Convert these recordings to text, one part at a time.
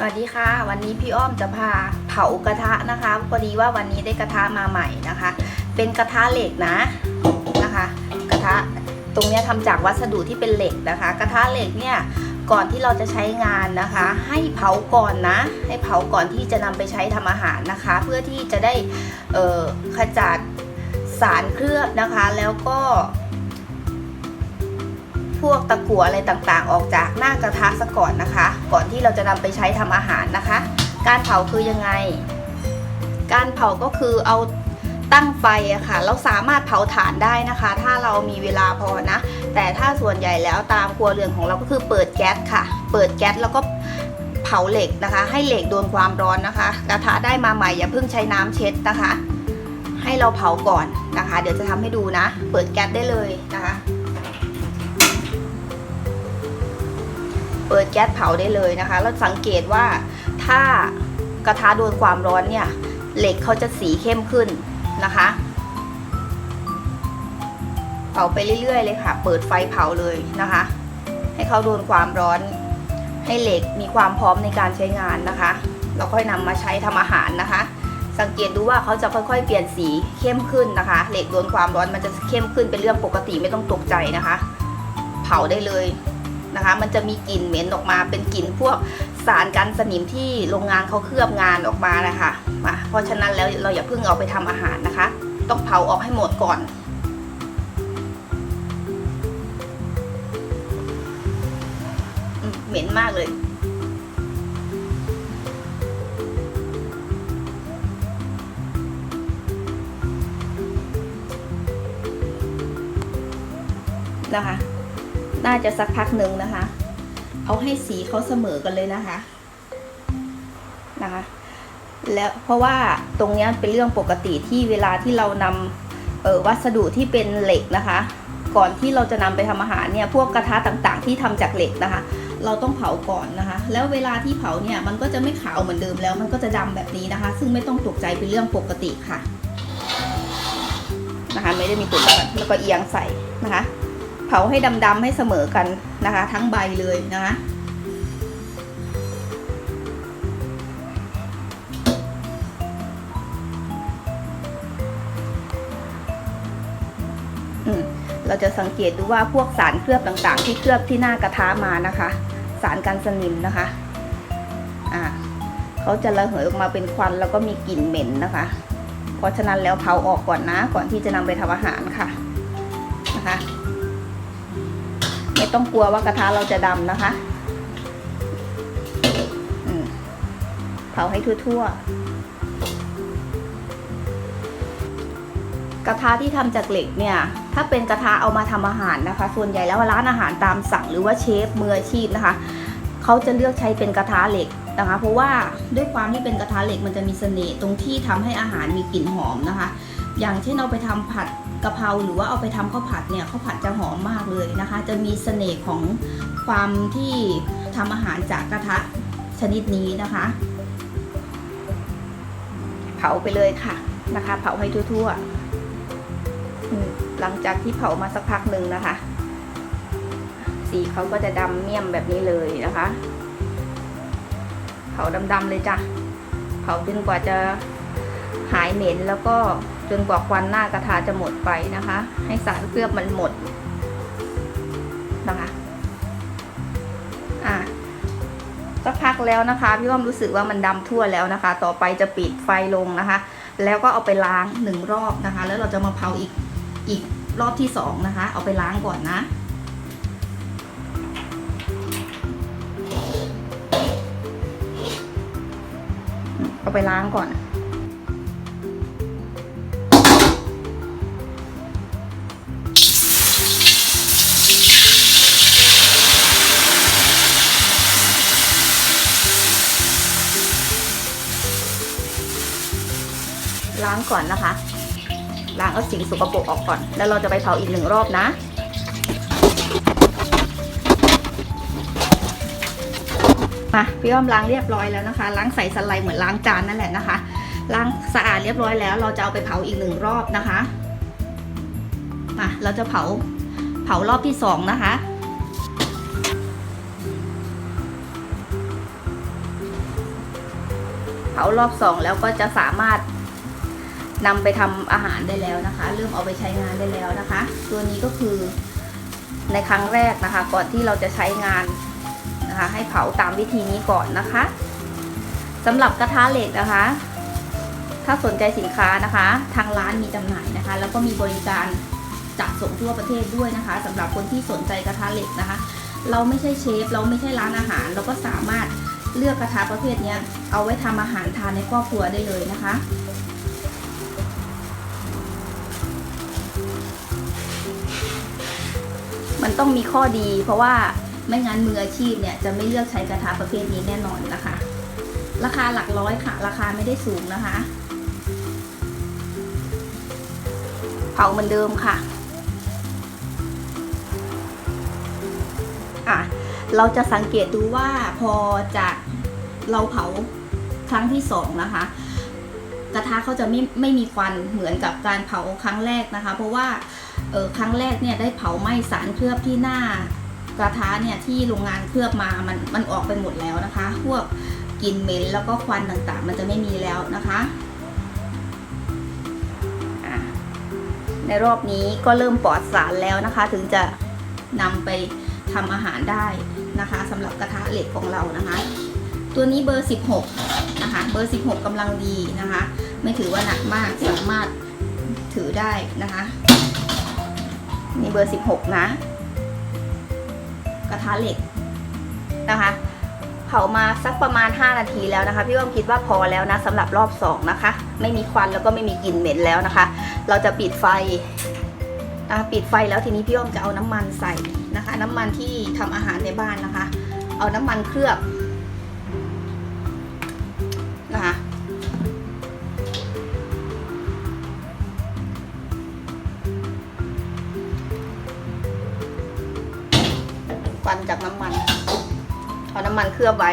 สวัสดีค่ะ วันนี้พี่อ้อมจะพาเผากระทะนะคะพอดีว่าวันนี้ได้กระทะมาใหม่นะคะ เป็นกระทะเหล็กนะนะคะ กระทะตรงเนี้ยทำจากวัสดุที่เป็นเหล็กนะคะ กระทะเหล็กเนี่ยก่อนที่เราจะใช้งานนะคะ ให้เผาก่อนนะ ให้เผาก่อนที่จะนำไปใช้ทำอาหารนะคะ เพื่อที่จะได้ขจัดสารเคลือบนะคะ แล้วก็ พวกตะกั่วอะไรต่างๆ ออกจากหน้ากระทะซะก่อนนะคะ ก่อนที่เราจะนำไปใช้ทำอาหารนะคะ การเผาคือยังไง การเผาก็คือเอาตั้งไฟอะค่ะ เราสามารถเผาถ่านได้นะคะ ถ้าเรามีเวลาพอนะ แต่ถ้าส่วนใหญ่แล้วตามครัวเรือนของเราก็คือเปิดแก๊สค่ะ เปิดแก๊สแล้วก็เผาเหล็กนะคะ ให้เหล็กโดนความร้อนนะคะ กระทะได้มาใหม่อย่าเพิ่งใช้น้ำเช็ดนะคะ ให้เราเผาก่อนนะคะ เดี๋ยวจะทำให้ดูนะ เปิดแก๊สได้เลยนะคะ เปิดแก๊สเผาได้เลยนะคะแล้วสังเกตว่าถ้ากระทะโดนความร้อนเนี่ย เหล็กเขาจะสีเข้มขึ้นนะคะ เผาไปเรื่อยๆ เลยค่ะ เปิดไฟเผาเลยนะคะ ให้เขาโดนความร้อน ให้เหล็กมีความพร้อมในการใช้งานนะคะ เราค่อยนำมาใช้ทำอาหารนะคะ สังเกตดูว่าเขาจะค่อยๆ เปลี่ยนสีเข้มขึ้นนะคะ เหล็กโดนความร้อนมันจะเข้มขึ้นเป็นเรื่องปกติไม่ต้องตกใจนะคะ เผาได้เลย นะคะ มันจะมีกลิ่นเหม็นออกมา เป็นกลิ่นพวกสารกันสนิมที่โรงงานเขาเคลือบงานออกมานะคะมาเพราะฉะนั้นแล้วเราอย่าเพิ่งเอาไปทำอาหารนะคะ ต้องเผาออกให้หมดก่อนเหม็นมากเลยนะคะ น่าจะสักพักหนึ่งนะคะ เอาให้สีเขาเสมอกันเลยนะคะนะคะ แล้วเพราะว่าตรงนี้เป็นเรื่องปกติที่เวลาที่เรานำเออวัสดุที่เป็นเหล็กนะคะ ก่อนที่เราจะนำไปทำอาหารเนี่ยพวกกระทะต่างๆ ที่ทำจากเหล็กนะคะ เราต้องเผาก่อนนะคะ แล้วเวลาที่เผาเนี่ยมันก็จะไม่ขาวเหมือนเดิมแล้ว มันก็จะดำแบบนี้นะคะ ซึ่งไม่ต้องตกใจเป็นเรื่องปกติค่ะนะคะไม่ได้มีตุ่มแล้วก็เอียงใส่นะคะ เผาให้ดำๆให้เสมอกันนะคะ ทั้งใบเลยนะคะเราจะสังเกตดูว่าพวกสารเคลือบต่างๆ ที่เคลือบที่หน้ากระทะมานะคะ สารกันสนิมนะคะอ่าเขาจะระเหยออกมาเป็นควันแล้วก็มีกลิ่นเหม็นนะคะ เพราะฉะนั้นแล้วเผาออกก่อนนะก่อนที่จะนำไปทำอาหารค่ะนะคะ ไม่ต้องกลัวว่ากระทะเราจะดำนะคะเผาให้ทั่วๆ กระทะที่ทำจากเหล็กเนี่ย ถ้าเป็นกระทะเอามาทำอาหารนะคะ ส่วนใหญ่แล้วร้านอาหารตามสั่งหรือว่าเชฟมืออาชีพนะคะ เขาจะเลือกใช้เป็นกระทะเหล็กนะคะ เพราะว่าด้วยความที่เป็นกระทะเหล็กมันจะมีเสน่ห์ตรงที่ทำให้อาหารมีกลิ่นหอมนะคะ อย่างเช่นเอาไปทำผัด กะเพราหรือว่าเอาไปทำข้าวผัดเนี่ยข้าวผัดจะหอมมากเลยนะคะ จะมีเสน่ห์ของความที่ทำอาหารจากกระทะชนิดนี้นะคะ เผาไปเลยค่ะนะคะ เผาให้ทั่วๆหลังจากที่เผามาสักพักหนึ่งนะคะ สีเขาก็จะดำเมี่ยมแบบนี้เลยนะคะ เผาดำๆเลยจ้ะเผาจนกว่าจะหายเหม็นแล้วก็ จนกว่าควันหน้ากระทะจะหมดไปนะคะ ให้สารเคลือบมันหมดนะคะอะสักพักแล้วนะคะพี่ว่ารู้สึกว่ามันดำทั่วแล้วนะคะ ต่อไปจะปิดไฟลงนะคะ แล้วก็เอาไปล้างหนึ่งรอบนะคะ แล้วเราจะมาเผาอีกอีกรอบที่สองนะคะ เอาไปล้างก่อนนะเอาไปล้างก่อน ล้างก่อนนะคะ ล้างเอาสิ่งสกปรกออกก่อน แล้วเราจะไปเผาอีกหนึ่งรอบนะมาพี่อ้อมล้างเรียบร้อยแล้วนะคะ ล้างใส่สไลด์เหมือนล้างจานนั่นแหละนะคะ ล้างสะอาดเรียบร้อยแล้ว เราจะเอาไปเผาอีกหนึ่งรอบนะคะมาเราจะเผาเผารอบที่สองนะคะเผารอบสองแล้วก็จะสามารถ นำไปทำอาหารได้แล้วนะคะ เริ่มเอาไปใช้งานได้แล้วนะคะ ตัวนี้ก็คือในครั้งแรกนะคะ ก่อนที่เราจะใช้งานนะคะ ให้เผาตามวิธีนี้ก่อนนะคะสำหรับกระทะเหล็กนะคะ ถ้าสนใจสินค้านะคะ ทางร้านมีจำหน่ายนะคะ แล้วก็มีบริการจัดส่งทั่วประเทศด้วยนะคะสำหรับคนที่สนใจกระทะเหล็กนะคะ เราไม่ใช่เชฟ เราไม่ใช่ร้านอาหาร เราก็สามารถเลือกกระทะประเภทนี้เอาไว้ทำอาหารทานในครอบครัวได้เลยนะคะ มันต้องมีข้อดี เพราะว่าไม่งั้นมืออาชีพเนี่ยจะไม่เลือกใช้กระทะประเภทนี้แน่นอนนะคะ ราคาหลักร้อยค่ะ ราคาไม่ได้สูงนะคะ เผาเหมือนเดิมค่ะอะ เราจะสังเกตดูว่าพอจากเราเผาครั้งที่สองนะคะ กระทะเขาจะไม่ไม่มีควันเหมือนกับการเผาครั้งแรกนะคะ เพราะว่า เออครั้งแรกเนี่ยได้เผาไหม้สารเคลือบที่หน้ากระทะเนี่ยที่โรงงานเคลือบมามันมันออกไปหมดแล้วนะคะ พวกกลิ่นเหม็นแล้วก็ควันต่างๆ มันจะไม่มีแล้วนะคะอะในรอบนี้ก็เริ่มปลอดสารแล้วนะคะ ถึงจะนำไปทำอาหารได้นะคะสำหรับกระทะเหล็กของเรานะคะ ตัวนี้เบอร์ 16 นะคะ เบอร์ 16กำลังดีนะคะ ไม่ถือว่าหนักมากสามารถถือได้นะคะ นี่เบอร์ 16 นะ กระทะเหล็กนะคะ เผามาสักประมาณ 5 นาทีแล้วนะคะ พี่อ้อมคิดว่าพอแล้วนะสำหรับรอบ 2 นะคะ ไม่มีควันแล้วก็ไม่มีกลิ่นเหม็นแล้วนะคะ เราจะปิดไฟอะปิดไฟแล้วทีนี้พี่อ้อมจะเอาน้ำมันใส่นะคะ น้ำมันที่ทำอาหารในบ้านนะคะ เอาน้ำมันเคลือบนะคะ จากน้ำมัน เอาน้ำมันเคลือบไว้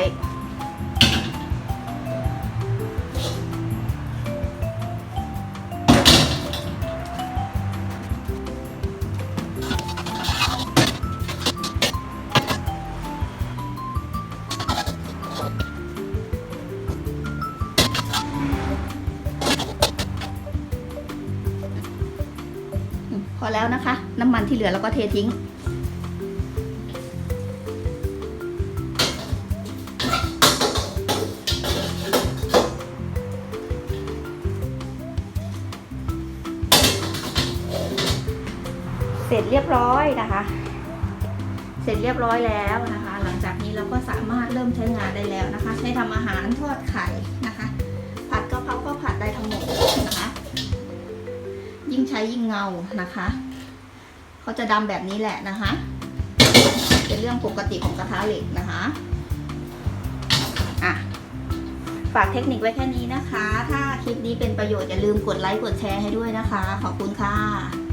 พอแล้วนะคะ น้ำมันที่เหลือเราก็เททิ้ง จเรียบร้อยนะคะ เสร็จเรียบร้อยแล้วนะคะ หลังจากนี้เราก็สามารถเริ่มใช้งานได้แล้วนะคะ ใช้ทำอาหารทอดไข่นะคะ ผัดกะเพราก็ผัดได้ทั้งหมดนะคะ ยิ่งใช้ยิ่งเงานะคะเขาจะดำแบบนี้แหละนะคะ เป็นเรื่องปกติของกระทะเหล็กนะคะอะฝากเทคนิคไว้แค่นี้นะคะ ถ้าคลิปนี้เป็นประโยชน์อย่าลืมกดไลค์กดแชร์ให้ด้วยนะคะ ขอบคุณค่ะ